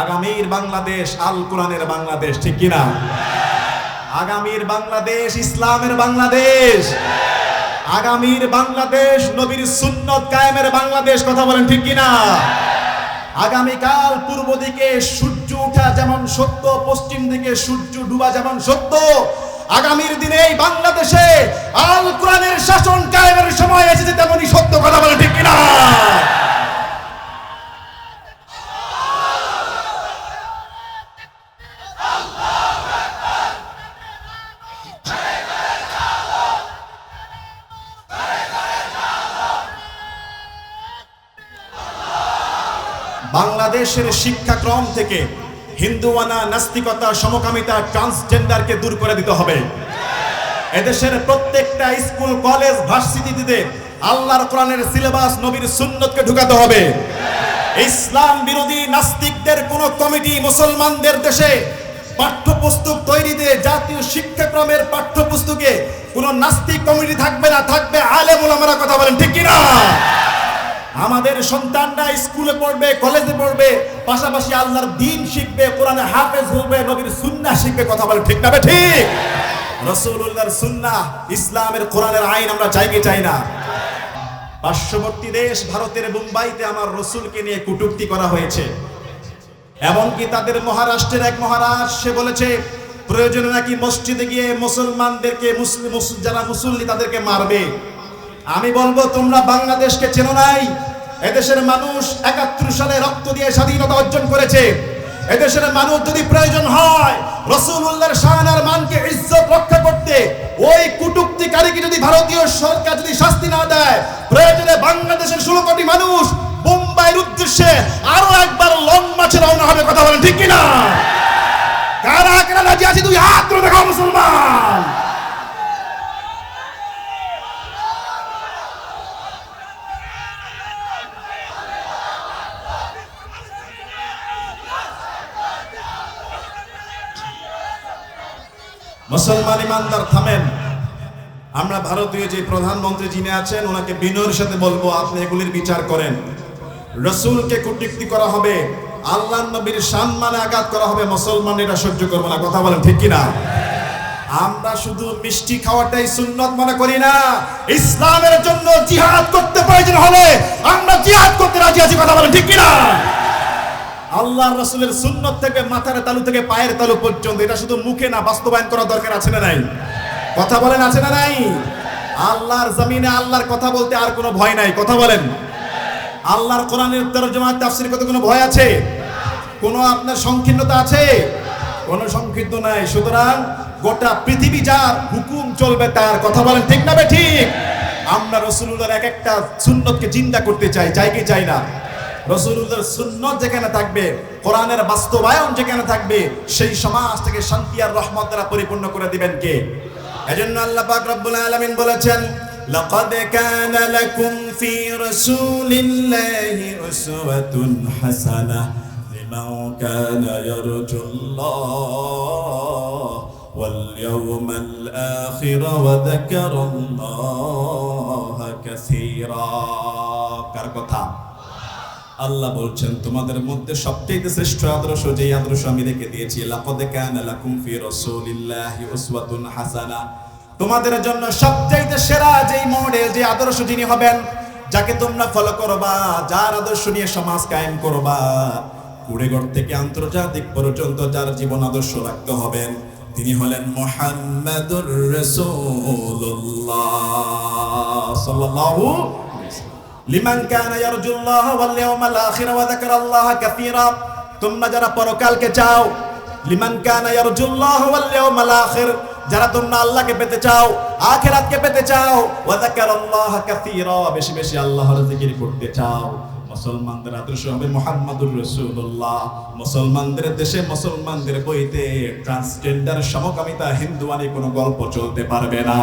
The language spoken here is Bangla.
আগামীর বাংলাদেশ আল কোরআনের বাংলাদেশ, ঠিক কিনা? আগামীর বাংলাদেশ ইসলামের বাংলাদেশ। আগামীর বাংলাদেশ নবীর সুন্নত কায়েমের বাংলাদেশ, কথা বলেন ঠিক কিনা? আগামীকাল পূর্ব দিকে সূর্য ওঠা যেমন সত্য, পশ্চিম দিকে সূর্য ডুবা যেমন সত্য, আগামীর দিনে এই বাংলাদেশে আল কোরআনের শাসন কায়েমের সময় এসেছে তেমনই সত্য, কথা বলে ঠিক কিনা? বাংলাদেশের শিক্ষাক্রম থেকে হিন্দুয়ানা, নাস্তিকতা, সমকামিতা, ট্রান্সজেন্ডারকে দূর করে দিতে হবে। এদেশের প্রত্যেকটা স্কুল, কলেজ, ভার্সিটিতে আল্লাহর কোরআনের সিলেবাস নবীর সুন্নতকে ঢুকাতে হবে। ইসলাম বিরোধী নাস্তিকদের কোন কমিটি মুসলমানদের দেশে পাঠ্যপুস্তক তৈরিতে, জাতীয় শিক্ষাক্রমের পাঠ্যপুস্তকে কোন নাস্তিক কমিটি থাকবে না, থাকবে আলেম ওলামারা কথা বলেন, ঠিক কিনা? আমাদের সন্তানরা স্কুলে পড়বে, কলেজে পড়বে, পাশাপাশি আল্লাহর দিন শিখবে, কোরআনে হাফেজ হবে, নবীর সুন্নাহ শিখবে, কথা বলে ঠিক না ঠিক? রসুল্লাহর সুন্নাহ, ইসলামের কোরআনের আইন আমরা চাই কি চাই না? পার্শ্ববর্তী দেশ ভারতের মুম্বাইতে আমার রসুলকে নিয়ে কুটুক্তি করা হয়েছে। এমনকি তাদের মহারাষ্ট্রের এক মহারাজ, সে বলেছে, প্রয়োজনে নাকি মসজিদে গিয়ে মুসলমানদেরকে, মুসলিম, মুস- যারা মুসল্লি তাদেরকে মারবে। আমি বলব, তোমরা বাংলাদেশকে চেনো নাই। এদেশের মানুষ একাত্তর সালে রক্ত দিয়ে স্বাধীনতা অর্জন করেছে। এদেশের মানুষ যদি প্রয়োজন হয় রসুল্লাহর শাহানার মানকে ইজ্জত রক্ষা করতে, ওই কুটুক্তিকারীকে যদি ভারতীয় সরকার যদি শাস্তি না দেয়, প্রয়োজনে বাংলাদেশের ষোলো কোটি মানুষ মুম্বাইয়ের উদ্দেশ্যে আরও একবার লং মাছে রওনা হবে। কথা বলেন ঠিক কিনা কারা কারা রাজি আছে তুই হাত তুলে দেখাও মুসলমান মুসলমান ইমানদার, থামেন। আমরা ভারতীয় যে প্রধানমন্ত্রী যিনি আছেন, ওনাকে বিনয়ের সাথে বলব, আপনি এগুলির বিচার করেন। রসুলকে কুটুক্তি করা হবে আল্লাহ নবীর সম্মানে আঘাত করা হবে, মুসলমান এটা সহ্য করব না, কথা বলেন ঠিক কিনা? আমরা শুধু মিষ্টি খাওয়াটাই সুন্নত মনে করি না, ইসলামের জন্য জিহাদ করতে প্রয়োজন হলে আমরা জিহাদ করতে রাজি আছি, কথা বলেন ঠিক কিনা? আল্লাহ রসুলের সুন্নত থেকে মাথার তালু থেকে পায়ের তালু পর্যন্ত, এটা শুধু মুখে না, বাস্তবায়ন করা দরকার আছে না নাই? কথা বলেন আছে না নাই? আল্লাহর জমিনে আল্লাহর কথা বলতে আর কোনো ভয় নাই, কথা বলেন। আল্লাহর কোরআনের তরজমা, তাফসীর করতে কোনো ভয় আছে? কোনো আপনার সংকীর্ণতা আছে? কোনো সংকীর্ণ নাই, সুতরাং গোটা পৃথিবী যার হুকুম চলবে তার কথা বলেন, ঠিক না বে ঠিক? আমরা রসুলুল্লাহর এক একটা সুন্নতকে চিন্তা করতে চাই চাই কি চাই না? রসুলুল্লাহর সুন্নত যেখানে থাকবে কোরআনের বাস্তবায়ন যেখানে থাকবে সেই সমাজ থেকে শান্তি আর রহমত দ্বারা পরিপূর্ণ করে দিবেন কে এজন্য আল্লাহ পাক রব্বুল আলামিন বলেছেন لقد كان لكم في رسول الله أسوة حسنة لمن كان يرجو الله واليوم الآخر وذكر الله كثيرا কার কথা আল্লাহ বলছেন, তোমাদের মধ্যে সবচেয়ে শ্রেষ্ঠ আদর্শ যে আদর্শ আমি রেখে দিয়েছি তোমাদের জন্য সবচেয়ে সেরা যেই মডেল যে আদর্শ যিনি হবেন, যাকে তোমরা ফলো করবা, যার আদর্শ নিয়ে সমাজ কায়েম করবা, কুড়েগড় থেকে আন্তর্জাতিক পর্যন্ত যার জীবন আদর্শ রাখতে হবেন, তিনি হলেন মোহাম্মদুর রাসূলুল্লাহ। সাল্লাল্লাহু লিমান কানা ইয়ারজুল্লাহ ওয়াল ইয়াউমাল আখির ওয়া যাকারাল্লাহ কাসীরা। তোমরা যারা পরকালকে চাও, লিমান কানা ইয়ারজুল্লাহ ওয়াল ইয়াউমাল আখির, যারা তোমরা আল্লাহকে পেতে চাও, আখিরাতকে পেতে চাও, ওয়া যাকারাল্লাহ কাসীরা বেশি বেশি আল্লাহর জিকির করতে চাও। মুসলমানদের আদর্শ হবে মোহাম্মদুর রসুল্লাহ মুসলমানদের দেশে মুসলমানদের বইতে ট্রান্সজেন্ডার সমকামিতা হিন্দুয়ানি কোনো গল্প চলতে পারবে না।